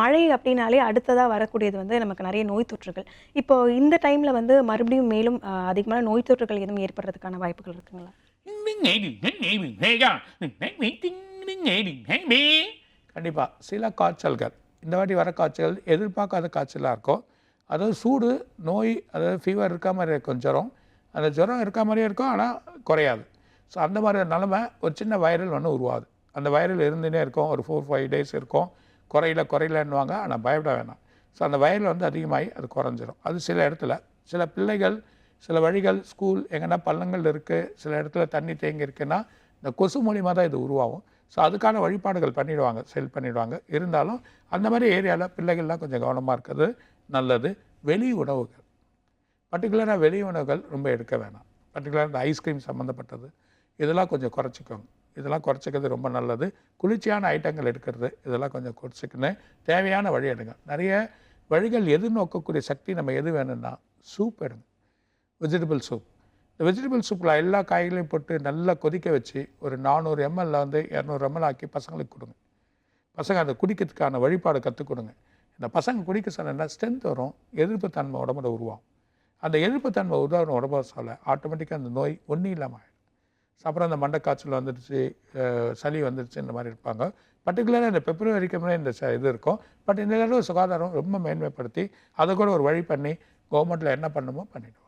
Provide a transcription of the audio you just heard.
மழை அப்படின்னாலே அடுத்ததாக வரக்கூடியது வந்து நமக்கு நிறைய நோய் தொற்றுகள். இப்போ இந்த டைமில் வந்து மறுபடியும் மேலும் அதிகமான நோய் தொற்றுகள் எதுவும் ஏற்படுறதுக்கான வாய்ப்புகள் இருக்குங்களா? கண்டிப்பாக சில காய்ச்சல்கள் இந்த வாட்டி வர காய்ச்சல் எதிர்பார்க்காத காய்ச்சலாக இருக்கும் அதாவது சூடு நோய் அதாவது ஃபீவர் இருக்கா மாதிரி இருக்கும் ஜுரம். அந்த ஜுரம் இருக்கா மாதிரியே இருக்கும் ஆனால் குறையாது. ஸோ அந்த மாதிரி நிலமை ஒரு சின்ன வைரல் ஒன்று உருவாகுது. அந்த வைரல் இருந்துகிட்டே இருக்கும் ஒரு ஃபோர் ஃபைவ் டேஸ் இருக்கும். குறையில குறையிலன்னுவாங்க. ஆனால் பயப்பட வேணாம். ஸோ அந்த வயலில் வந்து அதிகமாகி அது குறைஞ்சிரும். அது சில இடத்துல. சில பிள்ளைகள் சில வழிகள் ஸ்கூல் எங்கன்னா பள்ளங்கள் இருக்குது சில இடத்துல தண்ணி தேங்கி இருக்குன்னா இந்த கொசு மூலியமாக தான் இது உருவாகும். ஸோ அதுக்கான வழிபாடுகள் பண்ணிடுவாங்க செல் பண்ணிடுவாங்க. இருந்தாலும் அந்த மாதிரி ஏரியாவில் பிள்ளைகள்லாம் கொஞ்சம் கவனமாக இருக்கிறது நல்லது. வெளி உணவுகள். பர்டிகுலராக வெளி உணவுகள் ரொம்ப எடுக்க வேணாம். பர்டிகுலராக இந்த ஐஸ்கிரீம் சம்மந்தப்பட்டது இதெல்லாம் கொஞ்சம் குறைச்சிக்கோங்க. இதெல்லாம் குறைச்சிக்கிறது ரொம்ப நல்லது. குளிர்ச்சியான ஐட்டங்கள் எடுக்கிறது இதெல்லாம் கொஞ்சம் குறைச்சிக்கணும். தேவையான வழி எடுங்க. நிறைய வழிகள் எதிர்நோக்கக்கூடிய சக்தி நம்ம எது வேணும்னா சூப் எடுங்க. வெஜிடபிள் சூப் இந்த வெஜிடபிள் சூப்பில் எல்லா காய்களையும் போட்டு நல்லா கொதிக்க வச்சு ஒரு நானூறு எம்எல்ல வந்து இரநூறு எம்எல் ஆக்கி பசங்களுக்கு கொடுங்க. பசங்க அதை குடிக்கிறதுக்கான வழிபாடு கற்றுக் கொடுங்க. இந்த பசங்க குடிக்க சொன்னா ஸ்ட்ரென்த் வரும் எதிர்ப்பு தன்மை உடம்புல உருவாகும். அந்த எதிர்ப்பு தன்மை உருவாகின உடம்பு சொல்ல ஆட்டோமேட்டிக்காக அந்த நோய் ஒன்றும் இல்லாமல் அப்புறம் அந்த மண்டைக்காய்ச்சல் வந்துடுச்சு சளி வந்துடுச்சு இந்த மாதிரி இருப்பாங்க. பர்டிகுலராக இந்த பிப்ரவரிக்குமே இந்த ச- இது இருக்கும். பட் இந்த தடவை சுகாதாரம் ரொம்ப மேன்மைப்படுத்தி அதை கூட ஒரு வழி பண்ணி கவர்மெண்ட்டில் என்ன பண்ணுமோ பண்ணிவிடுவோம்